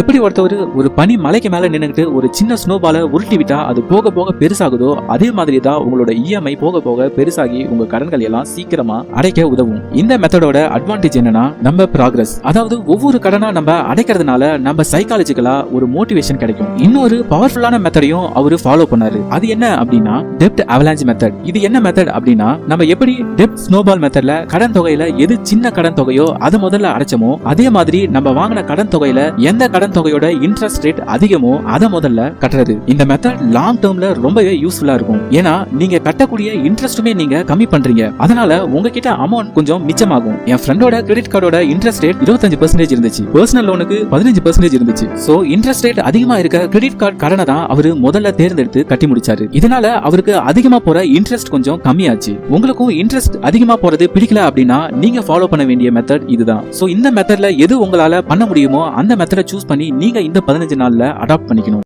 எப்படி ஒருத்தவர் ஒரு பனி மலைக்கு மேல நின்றுட்டு ஒரு சின்ன ஸ்னோபால உருட்டி விட்டா அது போக போக பெருசாகுதோ அதே மாதிரி தான் உங்களோட இஎம்ஐ போக போக பெருசாகி உங்க கடன்கள் எல்லாம் சீக்கிரமா அடைக்க உதவும். இந்த மெத்தடோட அட்வான்டேஜ் என்னன்னா நம்ம ப்ராக்ரஸ் அதாவது ஒவ்வொரு கடனா நம்ம அடைக்கிறதுனால நம்ம சைக்காலஜிக்கலா ஒரு மோட்டிவேஷன் கிடைக்கும். இன்னொரு பவர்ஃபுல்லான மெத்தடையும் அவரு ஃபாலோ பண்ணாரு. அது என்ன அப்படின்னா டெப்ட் அவலாஞ்ச் மெத்தட் இது என்ன மெத்தட் அப்படின்னா நம்ம எப்படி டெப்ட் ஸ்னோபால் மெத்தட்ல கடன் தொகையில எது சின்ன கடன் தொகையோ அதை முதல்ல அடைச்சோமோ அதே மாதிரி நம்ம வாங்கின கடன் தொகையில எந்த கடன் தொகையோட இன்ட்ரெஸ்ட் ரேட் அதிகமோ அதை முதல்ல கட்டுறது. இந்த மெத்தட் லாங் டேர்ம்ல ரொம்பவே யூஸ்ஃபுல்லா இருக்கும். ஏன்னா நீங்க கட்டக்கூடிய இன்ட்ரெஸ்ட்டுமே நீங்க கம்மி பண்றீங்க. அதனால உங்ககிட்ட அமௌண்ட் கொஞ்சம் மிச்சமாகும். என் ஃப்ரெண்டோட கிரெடிட் கார்டோட இன்ட்ரெஸ்ட் ரேட் இருபத்தஞ்சு பர்சன்டேஜ் இருந்துச்சு. பர்சனல் லோனுக்கு பதினஞ்சு பர்சன்டேஜ் இருந்துச்சு. சோ இன்ட்ரெஸ்ட் ரேட் அதிகமா இருக்க கிரெடிட் கார்டு கடனை தான் அவரு முதல்ல தேர்ந்தெடுத்து கட்டி முடிச்சாரு. இதனால அவருக்கு அதிகமா போற இன்ட்ரெஸ்ட் கொஞ்சம் கம்மியாச்சு. உங்களுக்கும் இன்ட்ரெஸ்ட் அதிகமா போறது பிடிக்கல அப்படின்னா நீங்க ஃபாலோ பண்ண வேண்டிய மெத்தட் இதுதான். சோ இந்த மெத்தட்ல எது உங்களால பண்ண முடியுமோ அந்த மெத்தடை சூஸ் பண்ணி நீங்க இந்த பதினஞ்சு நாள்ல அடாப்ட் பண்ணிக்கணும்.